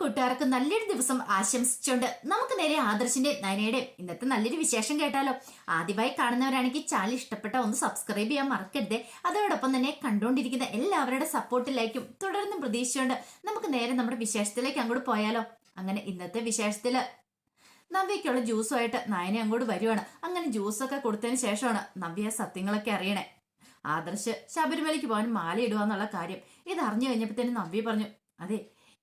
കൂട്ടുകാർക്ക് നല്ലൊരു ദിവസം ആശംസിച്ചുകൊണ്ട് നമുക്ക് നേരെ ആദർശിന്റെ നയനയുടെ ഇന്നത്തെ നല്ലൊരു വിശേഷം കേട്ടാലോ. ആദ്യമായി കാണുന്നവരാണെങ്കിൽ ചാനൽ ഇഷ്ടപ്പെട്ട ഒന്ന് സബ്സ്ക്രൈബ് ചെയ്യാൻ മറക്കരുത്. അതോടൊപ്പം തന്നെ കണ്ടുകൊണ്ടിരിക്കുന്ന എല്ലാവരുടെ സപ്പോർട്ടിലേക്കും തുടർന്നും പ്രതീക്ഷിച്ചുകൊണ്ട് നമുക്ക് നേരെ നമ്മുടെ വിശേഷത്തിലേക്ക് അങ്ങോട്ട് പോയാലോ. അങ്ങനെ ഇന്നത്തെ വിശേഷത്തിൽ നവ്യക്കുള്ള ജ്യൂസുമായിട്ട് നയനെ അങ്ങോട്ട് വരുവാണ്. അങ്ങനെ ജ്യൂസൊക്കെ കൊടുത്തതിന് ശേഷമാണ് നവ്യ സത്യങ്ങളൊക്കെ അറിയണേ. ആദർശ് ശബരിമലയ്ക്ക് പോകാൻ മാല ഇടുക എന്നുള്ള കാര്യം. ഇത് അറിഞ്ഞു തന്നെ നവ്യ പറഞ്ഞു അതെ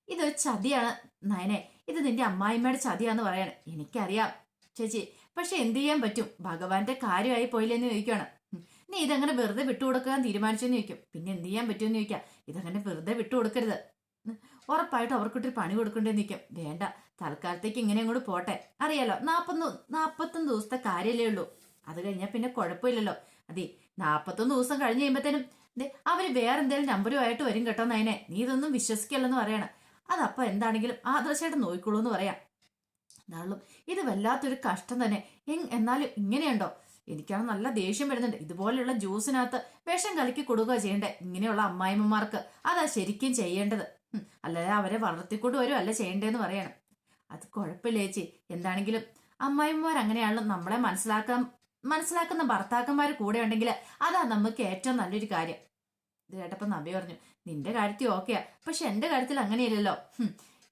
ഇതൊരു ചതിയാണ്. നയനെ ഇത് നിന്റെ അമ്മായിമ്മയുടെ ചതിയാന്ന് പറയാണ്. എനിക്കറിയാം ചേച്ചി. പക്ഷെ എന്തു ചെയ്യാൻ പറ്റും? ഭഗവാന്റെ കാര്യമായി പോയില്ലെന്ന് ചോദിക്കുകയാണ് നീ ഇതങ്ങനെ വെറുതെ വിട്ടുകൊടുക്കാൻ തീരുമാനിച്ചെന്ന് ചോദിക്കും. പിന്നെ എന്ത് ചെയ്യാൻ പറ്റുമെന്ന് ചോദിക്കാം. ഇതങ്ങനെ വെറുതെ വിട്ടുകൊടുക്കരുത്. കൊടുക്കരുത് ഉറപ്പായിട്ട് അവർക്കിട്ടൊരു പണി കൊടുക്കേണ്ടി നിൽക്കും വേണ്ട തൽക്കാലത്തേക്ക് ഇങ്ങനെ അങ്ങോട്ട് പോട്ടെ. അറിയാലോ നാൽപ്പത്തൊന്ന് നാൽപ്പത്തൊന്ന് ദിവസത്തെ കാര്യമല്ലേ ഉള്ളൂ. അത് കഴിഞ്ഞാൽ പിന്നെ കുഴപ്പമില്ലല്ലോ. അതെ നാൽപ്പത്തൊന്ന് ദിവസം കഴിഞ്ഞ് കഴിയുമ്പോഴത്തേനും അവർ വേറെ എന്തെങ്കിലും നമ്പറുമായിട്ട് വരും കേട്ടോ നയനെ. നീ ഇതൊന്നും വിശ്വസിക്കല്ലെന്ന് പറയണം. അതപ്പോ എന്താണെങ്കിലും ആദർശമായിട്ട് നോക്കിക്കോളൂ എന്ന് പറയാം. എന്നാലും ഇത് വല്ലാത്തൊരു കഷ്ടം തന്നെ. എന്നാലും ഇങ്ങനെയുണ്ടോ? എനിക്കാണ് നല്ല ദേഷ്യം വരുന്നുണ്ട്. ഇതുപോലെയുള്ള ജ്യൂസിനകത്ത് വിഷം കലക്കി കൊടുക്കുക ചെയ്യണ്ടേ? ഇങ്ങനെയുള്ള അമ്മായിമ്മമാർക്ക് അതാ ശരിക്കും ചെയ്യേണ്ടത്. അല്ലാതെ അവരെ വളർത്തിക്കൊണ്ട് വരും അല്ല ചെയ്യേണ്ടതെന്ന് പറയണം. അത് കുഴപ്പമില്ല ചേച്ചി. എന്താണെങ്കിലും അമ്മായിമ്മമാർ അങ്ങനെയാണല്ലോ നമ്മളെ മനസ്സിലാക്കാൻ മനസ്സിലാക്കുന്ന ഭർത്താക്കന്മാർ കൂടെ ഉണ്ടെങ്കിൽ അതാ നമുക്ക് ഏറ്റവും നല്ലൊരു കാര്യം. ഇത് കേട്ടപ്പോൾ നബി പറഞ്ഞു നിന്റെ കാര്യത്തിൽ ഓക്കെയാ. പക്ഷെ എന്റെ കാര്യത്തിൽ അങ്ങനെയല്ലല്ലോ.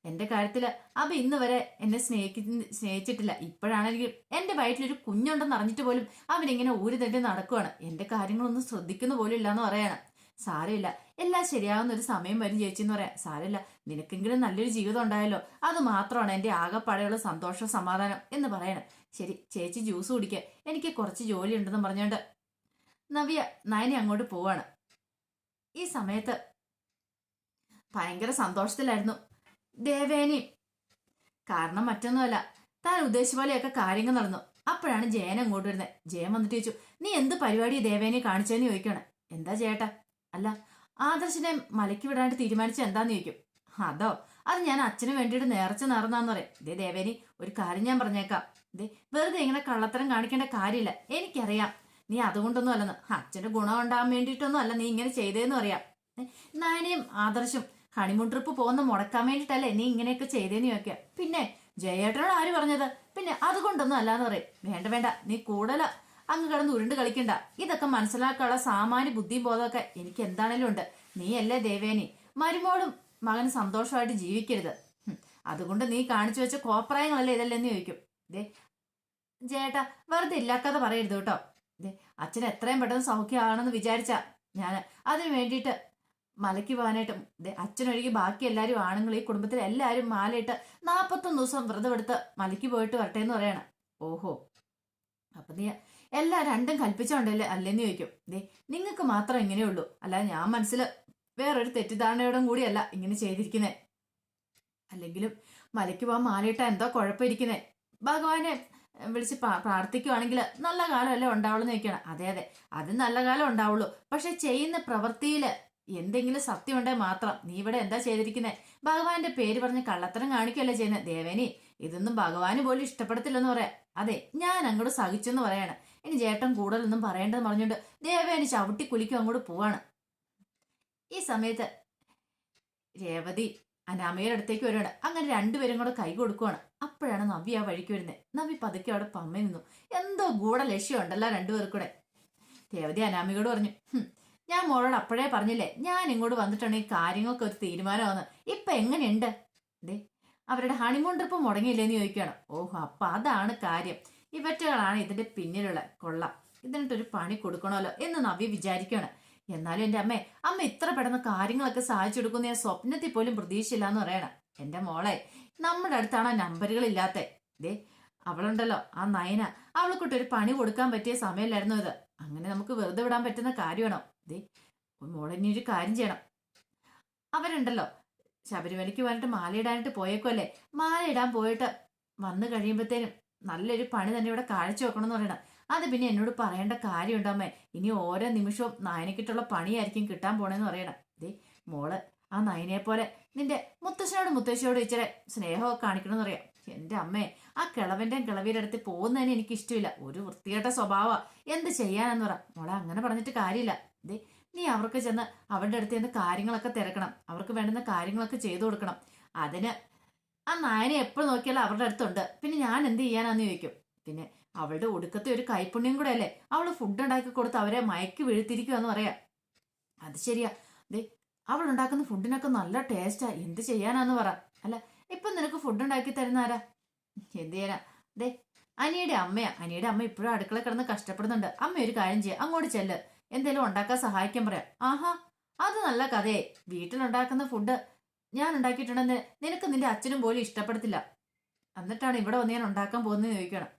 എന്റെ കാര്യത്തിൽ അപ്പൊ ഇന്ന് വരെ എന്നെ സ്നേഹിക്ക സ്നേഹിച്ചിട്ടില്ല. ഇപ്പോഴാണെങ്കിൽ എന്റെ വയറ്റിലൊരു കുഞ്ഞുണ്ടെന്ന് അറിഞ്ഞിട്ട് പോലും അവനിങ്ങനെ ഊരി തട്ടി നടക്കുവാണ്. എന്റെ കാര്യങ്ങളൊന്നും ശ്രദ്ധിക്കുന്ന പോലും ഇല്ലാന്ന് പറയാണ്. സാരമില്ല. എല്ലാം ശരിയാവുന്ന ഒരു സമയം വരും ചേച്ചി എന്ന് പറയാം സാരമില്ല. നിനക്കെങ്കിലും നല്ലൊരു ജീവിതം ഉണ്ടായല്ലോ. അത് മാത്രമാണ് എന്റെ ആകെപ്പാടെയുള്ള സന്തോഷം സമാധാനം എന്ന് പറയണം. ശരി ചേച്ചി ജ്യൂസ് കുടിക്കുക എനിക്ക് കുറച്ച് ജോലി ഉണ്ടെന്ന് പറഞ്ഞുകൊണ്ട് നവ്യ നയനെ അങ്ങോട്ട് പോവാണ്. ഈ സമയത്ത് ഭയങ്കര സന്തോഷത്തിലായിരുന്നു. ദേവേനി. കാരണം മറ്റൊന്നുമല്ല താൻ ഉദ്ദേശിച്ച പോലെയൊക്കെ കാര്യങ്ങൾ നടന്നു. അപ്പോഴാണ് ജയൻ അങ്ങോട്ട് വരുന്നത്. ജയൻ വന്നിട്ട് ചോദിച്ചു നീ എന്ത് പരിപാടി ദേവേനെ കാണിച്ചതെന്ന് ചോദിക്കണം എന്താ ചേട്ടാ? അല്ല ആദർശിനെ മലയ്ക്ക് വിടാനായിട്ട് തീരുമാനിച്ചത് എന്താന്ന് ചോദിക്കും. അതോ അത് ഞാൻ അച്ഛന് വേണ്ടിയിട്ട് നേർച്ച നേർന്നാന്ന് പറയും. ദേ ദേവേനി ഒരു കാര്യം ഞാൻ പറഞ്ഞേക്കാം. ദേ വെറുതെ ഇങ്ങനെ കള്ളത്തരം കാണിക്കേണ്ട കാര്യമില്ല. എനിക്കറിയാം നീ അതുകൊണ്ടൊന്നും അല്ലെന്ന് അച്ഛന്റെ ഗുണം ഉണ്ടാകാൻ വേണ്ടിയിട്ടൊന്നും അല്ല നീ ഇങ്ങനെ ചെയ്തേന്ന് അറിയാം ഏ, നയനയും ആദർശും ഹണിമൂൺ ട്രിപ്പ് പോകുന്ന മുടക്കാൻ വേണ്ടിയിട്ടല്ലേ നീ ഇങ്ങനെയൊക്കെ ചെയ്തേന്ന് ചോദിക്കുക. പിന്നെ ജയേട്ടനോട് ആര് പറഞ്ഞത്? പിന്നെ അതുകൊണ്ടൊന്നും അല്ലാന്ന് പറയും. വേണ്ട വേണ്ട നീ കൂടുതൽ അങ്ങ് കിടന്ന് ഉരുണ്ട് കളിക്കണ്ട. ഇതൊക്കെ മനസ്സിലാക്കാനുള്ള സാമാന്യ ബുദ്ധിയും ബോധമൊക്കെ എനിക്ക് എന്താണേലും ഉണ്ട്. നീയല്ലേ ദേവേനി. മരുമോളും മകന് സന്തോഷമായിട്ട് ജീവിക്കരുത്. അതുകൊണ്ട് നീ കാണിച്ചു വെച്ച കോപ്രായങ്ങളല്ലേ ഇതല്ലെന്ന് ചോദിക്കും. ദേ ജേട്ടാ വെറുതെ ഇല്ലാക്കാതെ പറയരുത് കേട്ടോ. ദേ അച്ഛൻ എത്രയും പെട്ടെന്ന് സൗഖ്യമാണെന്ന് വിചാരിച്ച ഞാൻ അതിന് വേണ്ടിയിട്ട് മലയ്ക്ക് പോകാനായിട്ട് അച്ഛനൊഴുകി ബാക്കി എല്ലാവരും ആണുങ്ങൾ ഈ കുടുംബത്തിൽ എല്ലാവരും മാലയിട്ട് നാൽപ്പത്തൊന്ന് ദിവസം വ്രതമെടുത്ത് മലയ്ക്ക് പോയിട്ട് വരട്ടെ എന്ന് പറയണം. ഓഹോ. അപ്പൊ നീ എല്ലാം രണ്ടും കൽപ്പിച്ചോണ്ടല്ലേ അല്ലെന്ന് ചോദിക്കും. ദേ നിങ്ങൾക്ക് മാത്രം ഇങ്ങനെയുള്ളൂ അല്ലാതെ ഞാൻ മനസ്സിൽ വേറൊരു തെറ്റിദ്ധാരണയോടും കൂടിയല്ല ഇങ്ങനെ ചെയ്തിരിക്കുന്നേ. അല്ലെങ്കിലും മലയ്ക്ക് പോകാൻ മാലയിട്ട എന്തോ കുഴപ്പമിരിക്കുന്നേ. ഭഗവാനെ വിളിച്ച് പ്രാ- പ്രാർത്ഥിക്കുവാണെങ്കിൽ നല്ല കാലമല്ലേ ഉണ്ടാവുള്ളൂ എന്ന് ചോദിക്കണം അതെ അതെ. അത് നല്ല കാലം ഉണ്ടാവുള്ളൂ. പക്ഷെ ചെയ്യുന്ന പ്രവൃത്തിയിൽ എന്തെങ്കിലും സത്യം മാത്രം നീ ഇവിടെ എന്താ ചെയ്തിരിക്കുന്നത് ഭഗവാന്റെ പേര് പറഞ്ഞ് കള്ളത്തരം കാണിക്കല്ലേ ചെയ്യുന്നത് ദേവനി ഇതൊന്നും ഭഗവാന് പോലും ഇഷ്ടപ്പെടത്തില്ലെന്ന് പറയാം. അതെ ഞാൻ അങ്ങോട്ട് സഹിച്ചെന്ന് പറയാണ്. ഇനി ചേട്ടൻ കൂടുതലൊന്നും പറയേണ്ടെന്ന് പറഞ്ഞുകൊണ്ട് ദേവേനി ചവിട്ടി കുലിക്കും അങ്ങോട്ട് പോവാണ്. ഈ സമയത്ത് രേവതി അനാമയുടെ അടുത്തേക്ക് വരുവാണ്. അങ്ങനെ രണ്ടുപേരും കൂടെ കൈ കൊടുക്കുവാണ്. അപ്പോഴാണ് നവ്യ ആ വഴിക്ക് വരുന്നത് നവ്യ പതുക്കെ അവിടെ പമ്മ നിന്നു. എന്തോ ഗൂഢ ലക്ഷ്യം ഉണ്ടല്ലോ രണ്ടുപേർക്കൂടെ. രേവതി അനാമികയോട് പറഞ്ഞു "ഹും, ഞാൻ മോളോട് അപ്പോഴേ പറഞ്ഞില്ലേ ഞാൻ ഇങ്ങോട്ട് വന്നിട്ടുണ്ടെങ്കിൽ കാര്യങ്ങൾക്ക് ഒരു തീരുമാനമാണ് ഇപ്പൊ എങ്ങനെയുണ്ട്? ദേ അവരുടെ ഹണിമൂൺ ട്രിപ്പ് മുടങ്ങിയില്ലേന്ന് ചോദിക്കുകയാണ്. ഓഹോ അപ്പൊ അതാണ് കാര്യം. ഇവറ്റകളാണ് ഇതിന്റെ പിന്നിലുള്ള കൊള്ള. ഇതിനിട്ടൊരു പണി കൊടുക്കണമല്ലോ എന്ന് നവ്യ വിചാരിക്കുകയാണ്. എന്നാലും എന്റെ അമ്മേ അമ്മ ഇത്ര പെട്ടെന്ന് കാര്യങ്ങളൊക്കെ സാധിച്ചെടുക്കുന്ന ഞാൻ സ്വപ്നത്തിൽ പോലും പ്രതീക്ഷയില്ല എന്ന് പറയണം. എന്റെ മോളെ നമ്മുടെ അടുത്താണ് നമ്പറുകൾ ഇല്ലാത്ത. ദേ അവളുണ്ടല്ലോ ആ നയന. അവൾക്കൊട്ടൊരു പണി കൊടുക്കാൻ പറ്റിയ സമയമല്ലായിരുന്നു ഇത്. അങ്ങനെ നമുക്ക് വെറുതെ വിടാൻ പറ്റുന്ന കാര്യമാണോ? ദേ മോളെ ഇനി ഒരു കാര്യം ചെയ്യണം. അവരുണ്ടല്ലോ. ശബരിമലയ്ക്ക് പോയിട്ട് മാലയിടാനായിട്ട് മാല ഇടാൻ പോയിട്ട് വന്നു കഴിയുമ്പോഴത്തേനും നല്ലൊരു പണി തന്നെ ഇവിടെ കാഴ്ച വെക്കണം എന്ന് പറയണം. അത് പിന്നെ എന്നോട് പറയേണ്ട കാര്യമുണ്ടമ്മേ ഇനി ഓരോ നിമിഷവും നയനക്കിട്ടുള്ള പണിയായിരിക്കും കിട്ടാൻ പോണെന്ന് പറയണം. ദേ മോൾ ആ നയനെ പോലെ നിന്റെ മുത്തശ്ശനോട് മുത്തശ്ശിയോട് ഇച്ചിരി സ്നേഹമൊക്കെ കാണിക്കണമെന്ന് പറയാം. എന്റെ അമ്മേ ആ കിളവന്റെയും കിളവിയുടെ അടുത്ത് പോകുന്നതിന് എനിക്ക് ഇഷ്ടമില്ല ഒരു വൃത്തികെട്ട സ്വഭാവ എന്ത് ചെയ്യാനെന്ന് പറ. മോളെ അങ്ങനെ പറഞ്ഞിട്ട് കാര്യമില്ല. ദേ നീ അവർക്ക് ചെന്ന് അവരുടെ അടുത്ത് ചെന്ന് കാര്യങ്ങളൊക്കെ തിരക്കണം. അവർക്ക് വേണ്ടുന്ന കാര്യങ്ങളൊക്കെ ചെയ്തു കൊടുക്കണം. അതിന് ആ നായനെ എപ്പോൾ നോക്കിയാലും അവരുടെ അടുത്തുണ്ട്. പിന്നെ ഞാൻ എന്ത് ചെയ്യാനാന്ന് ചോദിക്കും. പിന്നെ അവളുടെ ഒടുക്കത്തെ ഒരു കൈപ്പുണ്യം കൂടെ അല്ലേ അവൾ ഫുഡ് ഉണ്ടാക്കി കൊടുത്ത് അവരെ മയക്കി വീഴ്ത്തിരിക്കുവാന്ന് പറയാം. അത് ശരിയാ. ദേ അവൾ ഉണ്ടാക്കുന്ന ഫുഡിനൊക്കെ നല്ല ടേസ്റ്റാ എന്ത് ചെയ്യാനാന്ന് പറ. അല്ല ഇപ്പൊ നിനക്ക് ഫുഡ് ഉണ്ടാക്കി തരുന്ന ആരാ? എന്ത് ചെയ്യാനാ? ദേ അനിയുടെ അമ്മയാ. അനിയുടെ അമ്മ ഇപ്പോഴും അടുക്കള കിടന്ന് കഷ്ടപ്പെടുന്നുണ്ട്. അമ്മ ഒരു കാര്യം ചെയ്യാം. അങ്ങോട്ട് ചെല്ല്. എന്തേലും ഉണ്ടാക്കാൻ സഹായിക്കാൻ പറയാം. ആഹാ അത് നല്ല കഥയെ. വീട്ടിലുണ്ടാക്കുന്ന ഫുഡ് ഞാൻ ഉണ്ടാക്കിയിട്ടുണ്ടെന്ന് നിനക്ക് നിന്റെ അച്ഛനും പോലും ഇഷ്ടപ്പെടത്തില്ല. എന്നിട്ടാണ് ഇവിടെ വന്ന് ഞാൻ ഉണ്ടാക്കാൻ പോകുന്നത് ചോദിക്കണം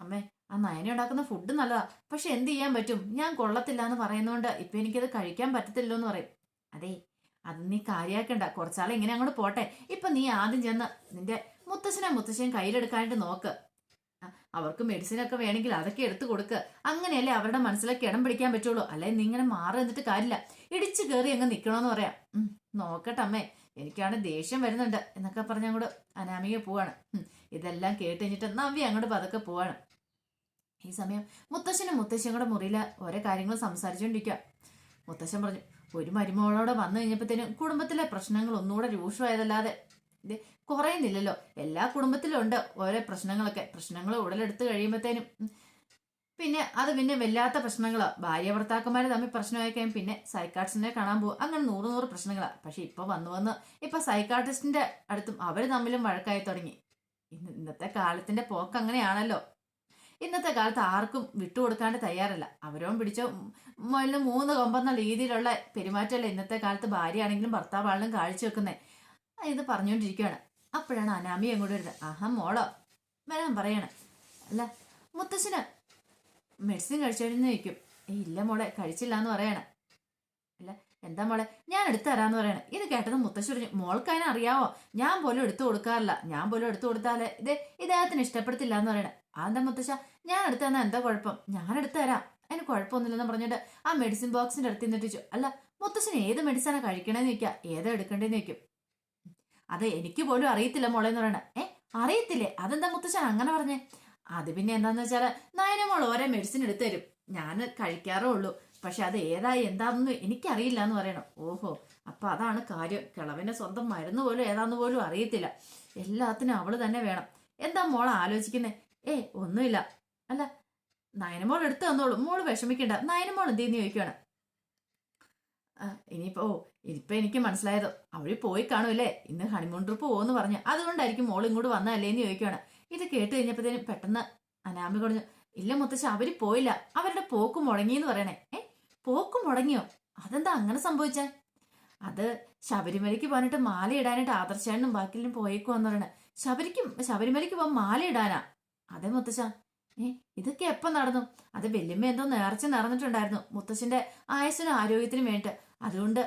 അമ്മേ ആ നയന ഉണ്ടാക്കുന്ന ഫുഡ് നല്ലതാ. പക്ഷെ എന്ത് ചെയ്യാൻ പറ്റും? ഞാൻ കൊള്ളത്തില്ല എന്ന് പറയുന്നതുകൊണ്ട് ഇപ്പൊ എനിക്കത് കഴിക്കാൻ പറ്റത്തില്ലോ എന്ന് പറയും. അതെ അത് നീ കാര്യാക്കണ്ട. കുറച്ചാൾ ഇങ്ങനെ അങ്ങോട്ട് പോട്ടെ. ഇപ്പൊ നീ ആദ്യം ചെന്ന് നിന്റെ മുത്തശ്ശനെ മുത്തശ്ശൻ കയ്യിലെടുക്കാനായിട്ട് നോക്ക്. അവർക്ക് മെഡിസിൻ ഒക്കെ വേണമെങ്കിൽ അതൊക്കെ എടുത്തു കൊടുക്ക്. അങ്ങനെയല്ലേ അവരുടെ മനസ്സിലൊക്കെ ഇടം പിടിക്കാൻ പറ്റുള്ളൂ. അല്ലെ നീ ഇങ്ങനെ മാറി നിന്നിട്ട് കാര്യമില്ല. ഇടിച്ചു കയറി അങ്ങ് നിക്കണോന്ന് പറയാം. നോക്കട്ടെ അമ്മേ. എനിക്കാണ് ദേഷ്യം വരുന്നുണ്ട് എന്നൊക്കെ പറഞ്ഞ അങ്ങോട്ട് അനാമിക പോവാണ്. ഇതെല്ലാം കേട്ട് കഴിഞ്ഞിട്ട് നവ്യ അങ്ങോട്ട് പതുക്കെ പോവാണ്. ഈ സമയം മുത്തശ്ശനും മുത്തശ്ശിയും കൂടെ മുറിയിൽ ഓരോ കാര്യങ്ങൾ സംസാരിച്ചുകൊണ്ടിരിക്കുക മുത്തശ്ശൻ പറഞ്ഞു ഒരു മരുമകളോടെ വന്നു കഴിഞ്ഞപ്പോഴത്തേനും കുടുംബത്തിലെ പ്രശ്നങ്ങൾ ഒന്നുകൂടെ രൂക്ഷമായതല്ലാതെ ഇത് കുറയുന്നില്ലല്ലോ. എല്ലാ കുടുംബത്തിലും ഉണ്ട് ഓരോ പ്രശ്നങ്ങളൊക്കെ. പ്രശ്നങ്ങൾ ഉടലെടുത്ത് കഴിയുമ്പോഴത്തേനും പിന്നെ അത് പിന്നെ വല്ലാത്ത പ്രശ്നങ്ങളാ. ഭാര്യ ഭർത്താക്കന്മാർ തമ്മിൽ പ്രശ്നമായി കഴിയും പിന്നെ സൈക്കാട്രിസ്റ്റിനെ കാണാൻ പോകും. അങ്ങനെ നൂറ് നൂറ് പ്രശ്നങ്ങളാ. പക്ഷെ ഇപ്പൊ വന്നു വന്ന് ഇപ്പൊ സൈക്കാട്രിസ്റ്റിന്റെ അടുത്തും അവർ തമ്മിലും വഴക്കായി തുടങ്ങി. ഇന്നത്തെ കാലത്തിന്റെ പോക്ക് അങ്ങനെയാണല്ലോ. ഇന്നത്തെ കാലത്ത് ആർക്കും വിട്ടുകൊടുക്കാണ്ട് തയ്യാറല്ല. അവരോം പിടിച്ച മുതലിന് മൂന്ന് കൊമ്പെന്ന രീതിയിലുള്ള പെരുമാറ്റമല്ല ഇന്നത്തെ കാലത്ത് ഭാര്യയാണെങ്കിലും ഭർത്താവാണെങ്കിലും കാഴ്ചവെക്കുന്നത് ഇത് പറഞ്ഞുകൊണ്ടിരിക്കുകയാണ്. അപ്പോഴാണ് അനാമി അങ്ങോട്ട് വരുന്നത്. ആഹാ മോളോ. വരാൻ പറയണം. അല്ല മുത്തശ്ശന് മെഡിസിൻ കഴിച്ചോന്ന് ചോദിക്കും. "ഏയ് ഇല്ല മോളെ കഴിച്ചില്ല എന്ന് പറയണ. എന്താ മോളെ? ഞാൻ എടുത്തു തരാന്ന് പറയണേ. ഇത് കേട്ടത് മുത്തശ്ശി പറഞ്ഞു മോൾക്ക് അറിയാവോ? ഞാൻ പോലും എടുത്തു കൊടുക്കാറില്ല. ഞാൻ പോലും എടുത്തു കൊടുത്താലേ ഇത് ഇദ്ദേഹത്തിന് ഇഷ്ടപ്പെടുത്തില്ല എന്ന് പറയണേ. അതെന്താ മുത്തശ്ശ? ഞാൻ എടുത്തു തന്നാ എന്താ കുഴപ്പം? ഞാൻ എടുത്തു തരാം. അതിന് കുഴപ്പമൊന്നുമില്ലെന്ന് പറഞ്ഞിട്ട് ആ മെഡിസിൻ ബോക്സിന്റെ അടുത്ത് നിന്നിട്ട് ചോദിച്ചു അല്ല മുത്തശ്ശന് ഏത് മെഡിസിനാണ് കഴിക്കണേന്ന് ചോദിക്കുക ഏതാ എടുക്കണ്ടേന്ന് ചോദിക്കും. അത് എനിക്ക് പോലും അറിയത്തില്ല മോളെ എന്ന് പറയണേ. ഏ അറിയത്തില്ലേ? അതെന്താ മുത്തശ്ശൻ അങ്ങനെ പറഞ്ഞേ? അത് പിന്നെ എന്താന്ന് വെച്ചാൽ നയനമോൾ ഓരോ മെഡിസിൻ എടുത്തു തരും. ഞാൻ കഴിക്കാറേ ഉള്ളൂ. പക്ഷെ അത് ഏതായി എന്താണെന്ന് എനിക്കറിയില്ല എന്ന് പറയണം. ഓഹോ അപ്പൊ അതാണ് കാര്യം. കിളവിന്റെ സ്വന്തം മരുന്ന് പോലും ഏതാന്ന് പോലും അറിയത്തില്ല. എല്ലാത്തിനും അവൾ തന്നെ വേണം. എന്താ മോൾ ആലോചിക്കുന്നേ? ഏ ഒന്നുമില്ല. അല്ല നയനമോൾ എടുത്തു തന്നോളൂ. മോൾ വിഷമിക്കണ്ട. നയനമോൾ എന്തെന്ന് ചോദിക്കുകയാണ് ഇനിയിപ്പോ ഓ ഇനിയിപ്പോ എനിക്ക് മനസ്സിലായത് അവർ പോയി കാണുമല്ലേ? ഇന്ന് ഹണിമൂൺ ട്രിപ്പ് പോകുമെന്ന് പറഞ്ഞു. അതുകൊണ്ടായിരിക്കും മോൾ ഇങ്ങോട്ട് വന്നതല്ലേ എന്ന് ചോദിക്കുകയാണ് ഇത് കേട്ട് കഴിഞ്ഞപ്പോഴത്തേനും പെട്ടെന്ന് അനാമി പറഞ്ഞു ഇല്ല മുത്തശ്ശ അവർ പോയില്ല. അവരുടെ പോക്ക് മുടങ്ങിയെന്ന് പറയണേ. ഏ പോക്ക് മുടങ്ങിയോ? അതെന്താ അങ്ങനെ സംഭവിച്ച? അത് ശബരിമലയ്ക്ക് പോകാനായിട്ട് മാല ഇടാനായിട്ട് ആദർശാനും ബാക്കിലും പോയേക്കുവാന്ന് പറയണേ ശബരിക്കും ശബരിമലയ്ക്ക് പോകാൻ മാല ഇടാനാ? അതെ മുത്തശ്ശ. ഏ ഇതൊക്കെ എപ്പം നടന്നു? അത് വല്യമ്മ എന്തോ നേർച്ച നടന്നിട്ടുണ്ടായിരുന്നു മുത്തശ്ശന്റെ ആയുസിനും ആരോഗ്യത്തിനും വേണ്ടിട്ട് അതുകൊണ്ട്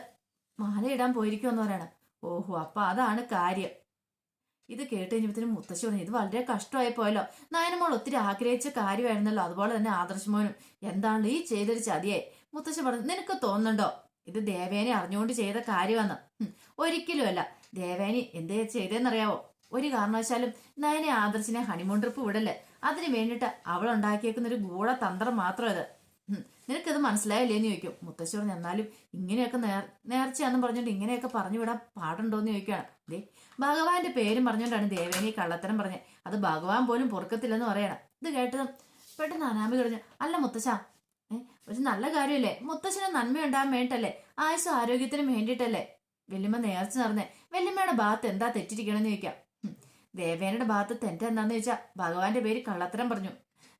മാല ഇടാൻ പോയിരിക്കുമെന്ന് പറയണ ഓഹോ അപ്പൊ അതാണ് കാര്യം. ഇത് കേട്ട് കഴിഞ്ഞപ്പോഴത്തേനും മുത്തശ്ശി പറഞ്ഞു ഇത് വളരെ കഷ്ടമായി പോയല്ലോ. നായനമോൾ ഒത്തിരി ആഗ്രഹിച്ച കാര്യമായിരുന്നല്ലോ. അതുപോലെ തന്നെ ആദർശമോനും എന്താണല്ലോ ഈ ചെയ്തൊരു ചതിയെ? മുത്തശ്ശി പറഞ്ഞു നിനക്ക് തോന്നുന്നുണ്ടോ? ഇത് ദേവേനെ അറിഞ്ഞുകൊണ്ട് ചെയ്ത കാര്യമെന്ന്. ഒരിക്കലുമല്ല. ദേവേനി എന്തേ ചെയ്തെന്നറിയാവോ? ഒരു കാരണവശാലും നയനെ ആദർശിനെ ഹണിമൂൺ ട്രിപ്പ് വിടല്ലേ? അതിന് വേണ്ടിയിട്ട് അവൾ ഉണ്ടാക്കിയേക്കുന്ന ഒരു ഗൂഢതന്ത്രം മാത്രം ഹും, നിനക്കത് മനസ്സിലായില്ലേ എന്ന് ചോദിക്കും. മുത്തശ്ശി പറഞ്ഞു എന്നാലും ഇങ്ങനെയൊക്കെ നേർ നേർച്ചയാണെന്ന് പറഞ്ഞിട്ട് ഇങ്ങനെയൊക്കെ പറഞ്ഞു വിടാൻ പാടുണ്ടോന്ന് ചോദിക്കുകയാണ്. ദേ ഭഗവാന്റെ പേരും പറഞ്ഞുകൊണ്ടാണ് ദേവേനി കള്ളത്തരം പറഞ്ഞത്. അത് ഭഗവാൻ പോലും പൊറുക്കത്തില്ലെന്ന് പറയണം. ഇത് കേട്ടതും പെട്ടെന്ന് അനാമി കഴിഞ്ഞു അല്ല മുത്തശ്ശ ഒരു നല്ല കാര്യമല്ലേ മുത്തശ്ശന് നന്മയുണ്ടാകാൻ വേണ്ടിട്ടല്ലേ? ആയുസും ആരോഗ്യത്തിനും വേണ്ടിയിട്ടല്ലേ വല്യമ്മ നേർച്ച നടന്നേ. വല്യമ്മയുടെ ഭാഗത്ത് എന്താ തെറ്റിരിക്കണമെന്ന് ചോദിക്കാം. ദേവേനയുടെ ഭാഗത്ത് തെറ്റ് എന്താന്ന് ചോദിച്ചാ ഭഗവാന്റെ പേര് കള്ളത്തരം പറഞ്ഞു.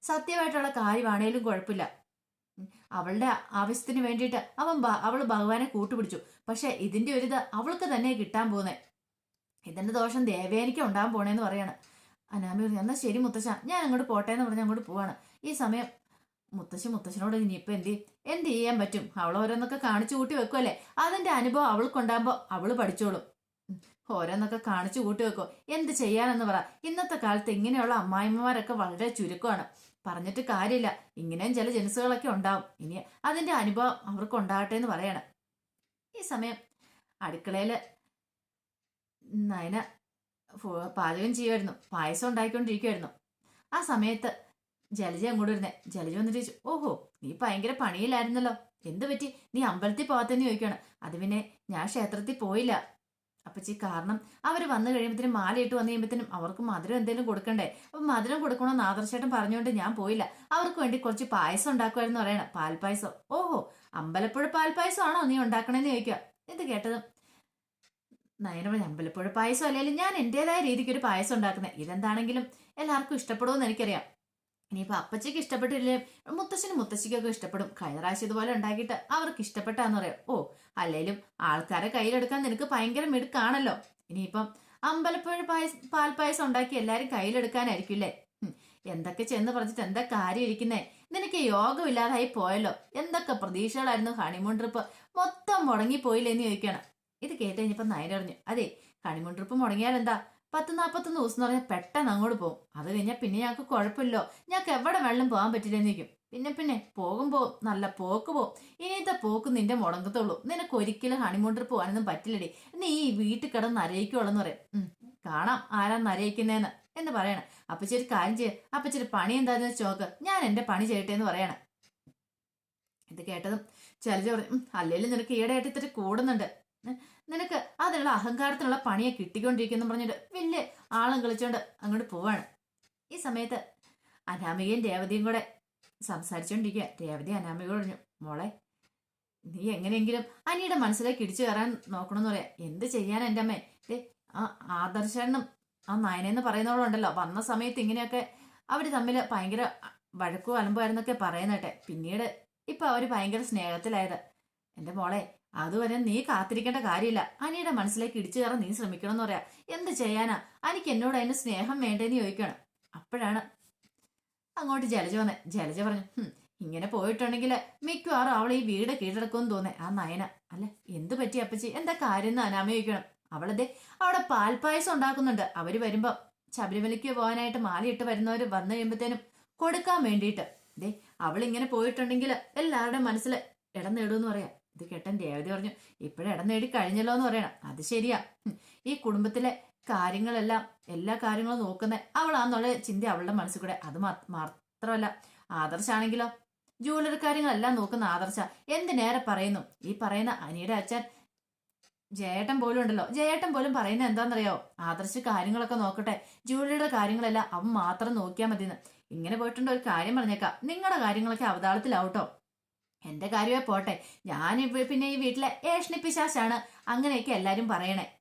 സത്യമായിട്ടുള്ള കാര്യമാണേലും കുഴപ്പമില്ല. അവളുടെ ആവശ്യത്തിന് വേണ്ടിയിട്ട് അവൻ അവൾ ഭഗവാനെ കൂട്ടുപിടിച്ചു. പക്ഷെ ഇതിന്റെ ഒരു അവൾക്ക് തന്നെ കിട്ടാൻ പോകുന്നേ ഇതിന്റെ ദോഷം ദേവേനിക്ക് ഉണ്ടാകാൻ പോണേന്ന് പറയാണ്. അനാമി പറഞ്ഞു എന്നാ ശരി മുത്തശ്ശ ഞാൻ അങ്ങോട്ട് പോട്ടെ എന്ന് പറഞ്ഞ് അങ്ങോട്ട് പോവാണ്. ഈ സമയം മുത്തശ്ശി മുത്തശ്ശനോട് ഇനിയിപ്പോ എന്ത്? എന്ത് ചെയ്യാൻ പറ്റും? അവൾ ഓരോന്നൊക്കെ കാണിച്ചു കൂട്ടി വെക്കുമല്ലേ അതിന്റെ അനുഭവം അവൾക്കുണ്ടാകുമ്പോ അവൾ പഠിച്ചോളും. ഓരോന്നൊക്കെ കാണിച്ചു കൂട്ടി വെക്കോ എന്ത് ചെയ്യാനെന്ന് പറ. ഇന്നത്തെ കാലത്ത് ഇങ്ങനെയുള്ള അമ്മായിമ്മമാരൊക്കെ വളരെ ചുരുക്കമാണ്. പറഞ്ഞിട്ട് കാര്യമില്ല. ഇങ്ങനെയും ചില ജനുസുകളൊക്കെ ഉണ്ടാവും. ഇനി അതിന്റെ അനുഭവം അവർക്ക് ഉണ്ടാകട്ടെ എന്ന് പറയണം. ഈ സമയം അടുക്കളയിൽ നയന പാചകം ചെയ്യുമായിരുന്നു പായസം ഉണ്ടാക്കിക്കൊണ്ടിരിക്കുമായിരുന്നു ആ സമയത്ത് ജലജ അങ്ങോട്ട് വരുന്നേ. ജലജ വന്നിട്ട് ചോദിച്ചു ഓഹോ നീ ഭയങ്കര പണിയിലായിരുന്നല്ലോ. എന്ത് പറ്റി? നീ അമ്പലത്തിൽ പോകാത്തെന്ന് ചോദിക്കുകയാണ്. അത് പിന്നെ ഞാൻ ക്ഷേത്രത്തിൽ പോയില്ല. അപ്പച്ചി കാരണം അവർ വന്നു കഴിയുമ്പോഴത്തേനും മാലയിട്ട് വന്നു കഴിയുമ്പോഴത്തേനും അവർക്ക് മധുരം എന്തെങ്കിലും കൊടുക്കണ്ടേ? അപ്പം മധുരം കൊടുക്കണമെന്ന് ആദർശേട്ടൻ പറഞ്ഞുകൊണ്ട് ഞാൻ പോയില്ല. അവർക്ക് വേണ്ടി കുറച്ച് പായസം ഉണ്ടാക്കുമായിരുന്നു പറയണ പാൽപ്പായസം. ഓഹോ അമ്പലപ്പുഴ പാൽപ്പായസമാണോ നീ ഉണ്ടാക്കണേന്ന് ചോദിക്കുക. ഇത് കേട്ടത്? നയന പറഞ്ഞ അമ്പലപ്പുഴ പായസം അല്ലെങ്കിൽ ഞാൻ എന്റെതായ രീതിക്ക് ഒരു പായസം ഉണ്ടാക്കുന്നത് ഇതെന്താണെങ്കിലും എല്ലാവർക്കും ഇഷ്ടപ്പെടുമെന്ന് എനിക്കറിയാം. ഇനിയിപ്പോൾ അപ്പച്ചയ്ക്ക് ഇഷ്ടപ്പെട്ടില്ലേ? മുത്തശ്ശനും മുത്തശ്ശിക്കൊക്കെ ഇഷ്ടപ്പെടും. കഴിഞ്ഞ പ്രാവശ്യം ഇതുപോലെ ഉണ്ടാക്കിയിട്ട് അവർക്ക് ഇഷ്ടപ്പെട്ടാന്ന് പറയാം. ഓ അല്ലേലും ആൾക്കാരെ കയ്യിലെടുക്കാൻ നിനക്ക് ഭയങ്കര മിടുക്കാണല്ലോ. ഇനിയിപ്പം അമ്പലപ്പുഴ പായസ പാൽപ്പായസം ഉണ്ടാക്കി എല്ലാരും കയ്യിലെടുക്കാനായിരിക്കില്ലേ എന്തൊക്കെ ചെന്ന് പറഞ്ഞിട്ട് എന്താ കാര്യം ഇരിക്കുന്നേ? നിനക്ക് യോഗമില്ലാതായി പോയല്ലോ. എന്തൊക്കെ പ്രതീക്ഷകളായിരുന്നു ഹണിമൂൺ ട്രിപ്പ് മൊത്തം മുടങ്ങിപ്പോയില്ലേ എന്ന് ചോദിക്കണം ഇത് കേട്ട് കഴിഞ്ഞപ്പോൾ നയനറിഞ്ഞു അതെ ഹണിമൂൺ ട്രിപ്പ് മുടങ്ങിയാൽ എന്താ പത്ത് നാൽപ്പത്തൊന്ന് ദിവസം എന്ന് പറഞ്ഞാൽ പെട്ടെന്ന് അങ്ങോട്ട് പോകും. അത് കഴിഞ്ഞാൽ പിന്നെ ഞങ്ങൾക്ക് കുഴപ്പമില്ലോ. ഞങ്ങൾക്ക് എവിടെ വെള്ളം പോകാൻ പറ്റില്ലെന്നിരിക്കും പിന്നെ പിന്നെ പോകുമ്പോൾ നല്ല പോക്ക് പോവും. ഇനിയത്തെ പോക്ക് നിന്റെ മുടങ്ങത്തുള്ളൂ. നിനക്ക് ഒരിക്കലും ഹണിമൂൺ ട്രിപ്പ് പോകാനൊന്നും പറ്റില്ലടി. നീ ഈ വീട്ടിൽ കിടന്ന് നരയിക്കുള്ളെന്ന് പറയും. കാണാം ആരാ നരയിക്കുന്നേന്ന്. എന്ന് പറയണം. അപ്പച്ചൊരു കാര്യം ചെയ്യ. അപ്പച്ചൊരു പണി എന്താന്ന് ചോക്ക് ഞാൻ എന്റെ പണി ചെയ്യട്ടെ എന്ന് പറയണം. ഇത് കേട്ടതും ചലജ പറഞ്ഞു "ഉം, അല്ലേലും നിനക്ക് ഈടെയായിട്ട് ഇത്തിരി കൂടുന്നുണ്ട്. നിനക്ക് അതിനുള്ള അഹങ്കാരത്തിനുള്ള പണിയെ കിട്ടിക്കൊണ്ടിരിക്കുന്നു പറഞ്ഞിട്ട് വലിയ ആളും കളിച്ചോണ്ട് അങ്ങോട്ട് പോവാണ്. ഈ സമയത്ത് അനാമികയും രേവതിയും കൂടെ സംസാരിച്ചോണ്ടിരിക്കുക രേവതി അനാമിക പറഞ്ഞു മോളെ നീ എങ്ങനെയെങ്കിലും അനിയുടെ മനസ്സിലേക്ക് ഇടിച്ചു കയറാൻ നോക്കണമെന്ന് പറയാം. എന്ത് ചെയ്യാൻ എന്റെ അമ്മേ? ദേ ആ ആദർശനും ആ നയനെന്ന് പറയുന്നവളുണ്ടല്ലോ. വന്ന സമയത്ത് ഇങ്ങനെയൊക്കെ അവർ തമ്മിൽ ഭയങ്കര വഴക്കു അലമ്പായിരുന്നൊക്കെ പറയുന്നട്ടെ. പിന്നീട് ഇപ്പൊ അവർ ഭയങ്കര സ്നേഹത്തിലായത്. എന്റെ മോളെ അതുവരെ നീ കാത്തിരിക്കേണ്ട കാര്യമില്ല. അനിയുടെ മനസ്സിലേക്ക് ഇടിച്ചു കയറാൻ നീ ശ്രമിക്കണമെന്ന് പറയാ. എന്ത് ചെയ്യാനാ? അനിക്ക് എന്നോട് അതിന് സ്നേഹം വേണ്ടേന്ന് ചോദിക്കണം. അപ്പോഴാണ് അങ്ങോട്ട് ജലജ വന്നെ. ജലജ പറഞ്ഞു ഇങ്ങനെ പോയിട്ടുണ്ടെങ്കിൽ മിക്കവാറും അവൾ ഈ വീട് കീഴടക്കുമെന്ന് തോന്നേ. ആ നയന അല്ല എന്ത് പറ്റി അപ്പച്ചി? എന്താ കാര്യം എന്ന് അനാമ ചോദിക്കണം. അവളതെ അവിടെ പാൽപ്പായസം ഉണ്ടാക്കുന്നുണ്ട്. അവർ വരുമ്പോ ശബരിമലയ്ക്ക് പോകാനായിട്ട് മാലയിട്ട് വരുന്നവർ വന്നു കഴിയുമ്പത്തേനും കൊടുക്കാൻ വേണ്ടിയിട്ട്. ദേ അവൾ ഇങ്ങനെ പോയിട്ടുണ്ടെങ്കിൽ എല്ലാവരുടെയും മനസ്സിൽ ഇടം നേടുമെന്ന് പറയാം. ഇത് കേട്ടൻ രേവതി പറഞ്ഞു ഇപ്പോഴും ഇടം നേടി കഴിഞ്ഞല്ലോ എന്ന് പറയണം. അത് ശരിയാ. ഈ കുടുംബത്തിലെ കാര്യങ്ങളെല്ലാം എല്ലാ കാര്യങ്ങളും നോക്കുന്ന അവളാന്നുള്ള ചിന്ത അവളുടെ മനസ്സിൽ കൂടെ. അത് മാത്രമല്ല ആദർശാണെങ്കിലോ? ജൂവലറി കാര്യങ്ങളെല്ലാം നോക്കുന്ന ആദർശ എന്ത് നേരെ പറയുന്നു? ഈ പറയുന്ന അനിയുടെ അച്ഛൻ ജയേട്ടൻ പോലും ഉണ്ടല്ലോ. ജയേട്ടൻ പോലും പറയുന്ന എന്താണെന്നറിയോ? ആദർശ കാര്യങ്ങളൊക്കെ നോക്കട്ടെ. ജൂലിയുടെ കാര്യങ്ങളെല്ലാം അവൻ മാത്രം നോക്കിയാൽ മതിയെന്ന്. ഇങ്ങനെ പോയിട്ടുണ്ട്? ഒരു കാര്യം പറഞ്ഞേക്കാം. നിങ്ങളുടെ കാര്യങ്ങളൊക്കെ അവതാളത്തിലാവട്ടോ. എന്റെ കാര്യമേ പോട്ടെ. ഇവ- പിന്നെ ഈ വീട്ടിലെ ഏഷണി പിശാശാണ് അങ്ങനെയൊക്കെ എല്ലാരും പറയണേ.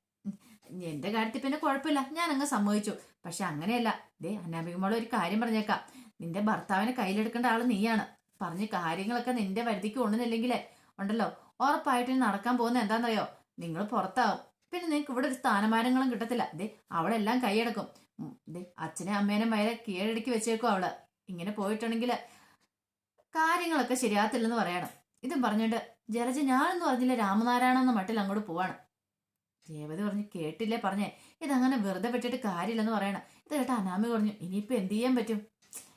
എന്റെ കാര്യത്തിൽ പിന്നെ കുഴപ്പമില്ല. ഞാൻ അങ്ങ് സമ്മതിച്ചു. പക്ഷെ അങ്ങനെയല്ല. ദേ അനാമികമോളെ ഒരു കാര്യം പറഞ്ഞേക്കാം. നിന്റെ ഭർത്താവിനെ കയ്യിലെടുക്കേണ്ട ആൾ നീയാണ്. പറഞ്ഞ് കാര്യങ്ങളൊക്കെ നിന്റെ വരുതിക്ക് ഉണ്ടെന്നില്ലെങ്കിലേ ഉണ്ടല്ലോ ഉറപ്പായിട്ട് നടക്കാൻ പോകുന്ന എന്താണെന്നറിയോ? നിങ്ങൾ പുറത്താവും. പിന്നെ നിങ്ങൾക്ക് ഇവിടെ ഒരു സ്ഥാനമാനങ്ങളും കിട്ടത്തില്ല. ദേ അവളെല്ലാം കൈയടക്കും. ദേ അച്ഛനെ അമ്മേനെ വരെ കീഴടക്കി വെച്ചേക്കും അവൾ. ഇങ്ങനെ പോയിട്ടുണ്ടെങ്കിൽ കാര്യങ്ങളൊക്കെ ശരിയാകത്തില്ലെന്ന് പറയണം. ഇതും പറഞ്ഞിട്ട് ജലജ ഞാനെന്ന് പറഞ്ഞില്ല രാമനാരായണ എന്ന മട്ടിൽ അങ്ങോട്ട് പോവാണ്. രേവതി പറഞ്ഞു കേട്ടില്ലേ പറഞ്ഞേ? ഇതങ്ങനെ വെറുതെ വിട്ടിട്ട് കാര്യമില്ലെന്ന് പറയണം. ഇത് കേട്ട അനാമി പറഞ്ഞു ഇനിയിപ്പോ എന്ത് ചെയ്യാൻ പറ്റും?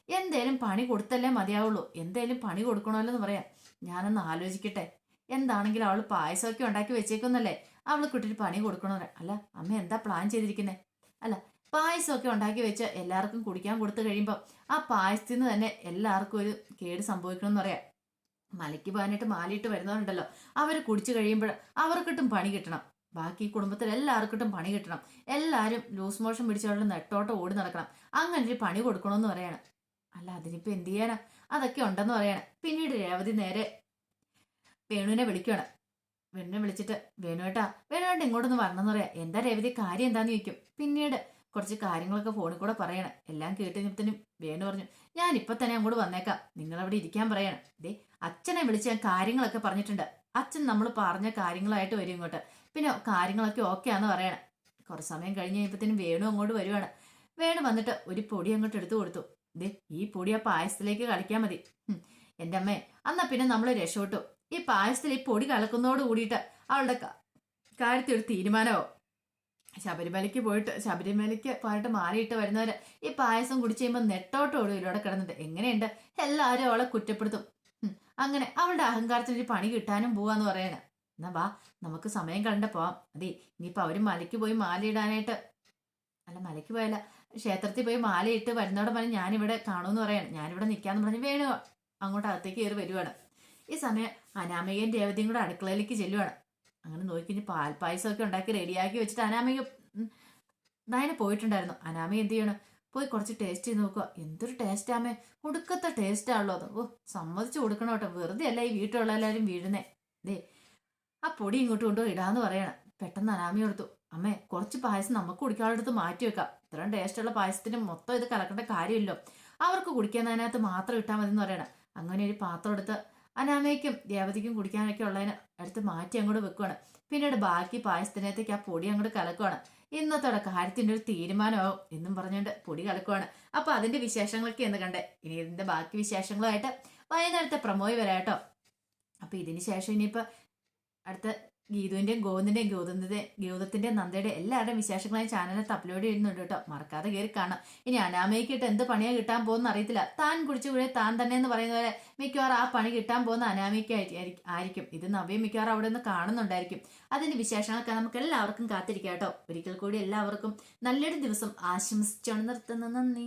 എന്തേലും പണി കൊടുത്തല്ലേ മതിയാവുള്ളൂ. എന്തേലും പണി കൊടുക്കണമല്ലോ എന്ന് പറയാം. ഞാനൊന്ന് ആലോചിക്കട്ടെ. എന്താണെങ്കിലും അവൾ പായസമൊക്കെ ഉണ്ടാക്കി വെച്ചേക്കുന്നല്ലേ? അവൾ കുട്ടിട്ട് പണി കൊടുക്കണോ അല്ല അമ്മ എന്താ പ്ലാൻ ചെയ്തിരിക്കുന്നേ? അല്ല പായസമൊക്കെ ഉണ്ടാക്കി വെച്ച് എല്ലാവർക്കും കുടിക്കാൻ കൊടുത്തു കഴിയുമ്പോൾ ആ പായസത്തിൽ നിന്ന് തന്നെ എല്ലാവർക്കും ഒരു കേട് സംഭവിക്കണമെന്ന് പറയാം. മലയ്ക്ക് പോകാനായിട്ട് മാലിയിട്ട് വരുന്നവരുണ്ടല്ലോ. അവർ കുടിച്ചു കഴിയുമ്പോൾ അവർക്കിട്ടും പണി കിട്ടണം. ബാക്കി കുടുംബത്തിൽ എല്ലാവർക്കിട്ടും പണി കിട്ടണം. എല്ലാവരും ലൂസ് മോഷൻ പിടിച്ചവരുടെ നെട്ടോട്ട് ഓടി നടക്കണം. അങ്ങനെ ഒരു പണി കൊടുക്കണമെന്ന് പറയാണ്. അല്ല അതിനിപ്പോൾ എന്ത് ചെയ്യാനാ? അതൊക്കെ ഉണ്ടെന്ന് പറയാണ്. പിന്നീട് രേവതി നേരെ വേണുവിനെ വിളിക്കുകയാണ് വേണുവിനെ വിളിച്ചിട്ട് വേണുവേട്ടാ വേണുവേട്ട ഇങ്ങോട്ടൊന്ന് വരണമെന്ന് പറയാം. എന്താ രേവതി കാര്യം എന്താന്ന് ചോദിക്കും. പിന്നീട് കുറച്ച് കാര്യങ്ങളൊക്കെ ഫോണിൽ കൂടെ പറയണം. എല്ലാം കേട്ട് കഴിഞ്ഞപ്പത്തിനും വേണു പറഞ്ഞു. ഞാൻ ഇപ്പൊ തന്നെ അങ്ങോട്ട് വന്നേക്കാം. നിങ്ങൾ അവിടെ ഇരിക്കാൻ പറയണം. ദേ അച്ഛനെ വിളിച്ച് ഞാൻ കാര്യങ്ങളൊക്കെ പറഞ്ഞിട്ടുണ്ട്. അച്ഛൻ നമ്മൾ പറഞ്ഞ കാര്യങ്ങളായിട്ട് വരും ഇങ്ങോട്ട്. പിന്നെ കാര്യങ്ങളൊക്കെ ഓക്കെ ആന്ന് പറയണം. കുറച്ച് സമയം കഴിഞ്ഞ് കഴിഞ്ഞപ്പത്തിനും വേണു അങ്ങോട്ട് വരുവാണ്. വേണു വന്നിട്ട് ഒരു പൊടി അങ്ങോട്ട് എടുത്തു കൊടുത്തു. ദേ ഈ പൊടി ആ പായസത്തിലേക്ക് കളിക്കാൻ മതി. എന്റെ അമ്മേ അന്നാ പിന്നെ നമ്മൾ രക്ഷപ്പെട്ടു. ഈ പായസത്തിൽ ഈ പൊടി കലക്കുന്നതോട് കൂടിയിട്ട് അവളുടെ കാര്യത്തിൽ ഒരു തീരുമാനമോ ശബരിമലയ്ക്ക് പോയിട്ട് ശബരിമലയ്ക്ക് പോയിട്ട് മാറിയിട്ട് വരുന്നവര് ഈ പായസം കുടിച്ചു കഴിയുമ്പോൾ നെട്ടോട്ടോടും ഇതിലൂടെ കിടന്നിട്ട്. എങ്ങനെയുണ്ട്? എല്ലാവരും അവളെ കുറ്റപ്പെടുത്തും. അങ്ങനെ അവളുടെ അഹങ്കാരത്തിന് ഒരു പണി കിട്ടാനും പോവാന്ന് പറയണ. എന്നാ വാ നമുക്ക് സമയം കണ്ട പോവാം. അതെ ഇനിയിപ്പോ അവർ മലയ്ക്ക് പോയി മാലയിടാനായിട്ട് അല്ല മലയ്ക്ക് പോയല്ല ക്ഷേത്രത്തിൽ പോയി മാലയിട്ട് വരുന്നവിടെ പറഞ്ഞ് ഞാനിവിടെ കാണുമെന്ന് പറയാണ്. ഞാനിവിടെ നിൽക്കാന്ന് പറഞ്ഞ് വേണു. അങ്ങോട്ട് അകത്തേക്ക് കയറി വരുവാണ്. ഈ സമയം അനാമികയും ദേവതയും കൂടെ അടുക്കളയിലേക്ക് ചെല്ലുവാണ്. അങ്ങനെ നോക്കി ഇനി പാൽപ്പായസമൊക്കെ ഉണ്ടാക്കി റെഡിയാക്കി വെച്ചിട്ട് അനാമിക ഉം, നയന പോയിട്ടുണ്ടായിരുന്നു. അനാമി എന്ത് ചെയ്യണം? പോയി കുറച്ച് ടേസ്റ്റ് ചെയ്ത് നോക്കുക. എന്തൊരു ടേസ്റ്റ് ആമേ ഒടുക്കത്തെ ടേസ്റ്റ് ആണല്ലോ അത് ഓ സമ്മതിച്ചു കൊടുക്കണം കേട്ടോ. വെറുതെ അല്ല ഈ വീട്ടിലുള്ള എല്ലാവരും വീഴുന്നേ? ദേ ആ പൊടി ഇങ്ങോട്ട് കൊണ്ടുപോയി ഇടാന്ന് പറയണം. പെട്ടെന്ന് അനാമി കൊടുത്തു. അമ്മേ കുറച്ച് പായസം നമുക്ക് കുടിക്കാനെടുത്ത് മാറ്റി വെക്കാം. ഇത്രയും ടേസ്റ്റുള്ള പായസത്തിന് മൊത്തം ഇത് കലക്കേണ്ട കാര്യമില്ലോ. അവർക്ക് കുടിക്കാൻ അതിനകത്ത് മാത്രം ഇട്ടാൽ മതി എന്ന് പറയണം. അങ്ങനെ ഒരു പാത്രം എടുത്ത് അനാമയ്ക്കും ദേവതിക്കും കുടിക്കാനൊക്കെ ഉള്ളതിന് എടുത്ത് മാറ്റി അങ്ങോട്ട് വെക്കുവാണ്. പിന്നീട് ബാക്കി പായസത്തിനകത്തേക്ക് ആ പൊടി അങ്ങോട്ട് കലക്കുവാണ്. ഇന്നത്തോടെ കാര്യത്തിന്റെ ഒരു തീരുമാനമാവും എന്നും പറഞ്ഞുകൊണ്ട് പൊടി കലക്കുവാണ്. അപ്പോൾ അതിന്റെ വിശേഷങ്ങളൊക്കെ എന്ന് കണ്ടേ. ഇനി ഇതിന്റെ ബാക്കി വിശേഷങ്ങളുമായിട്ട് വൈകുന്നേരത്തെ പ്രമോയി വരാട്ടോ അപ്പൊ ഇതിന് ശേഷം ഇനിയിപ്പോൾ അടുത്ത ഗീതുവിന്റെയും ഗോവിന്ദിന്റെയും ഗൗതത്തിന്റെയും ഗൗതത്തിന്റെയും നന്ദയുടെ എല്ലാവരുടെയും വിശേഷങ്ങളായ ചാനലിനകത്ത് അപ്ലോഡ് ചെയ്യുന്നുണ്ട് കേട്ടോ മറക്കാതെ കയറി കാണാം. ഇനി അനാമയ്ക്കിട്ട് എന്ത് പണിയാ കിട്ടാൻ പോകുന്ന അറിയത്തില്ല. താൻ കുടിച്ചു കൂടെ താൻ തന്നെ എന്ന് പറയുന്ന പോലെ മിക്കവാറും ആ പണി കിട്ടാൻ പോകുന്ന അനാമയ്ക്ക് ആയിരിക്കും. ഇത് നവ്യ മിക്കവാറും അവിടെ നിന്ന് കാണുന്നുണ്ടായിരിക്കും. അതിന്റെ വിശേഷങ്ങളൊക്കെ നമുക്ക് എല്ലാവർക്കും കാത്തിരിക്കാം കേട്ടോ ഒരിക്കൽ കൂടി എല്ലാവർക്കും നല്ലൊരു ദിവസം ആശംസിച്ചാണ്. നിർത്തുന്നത് നന്ദി.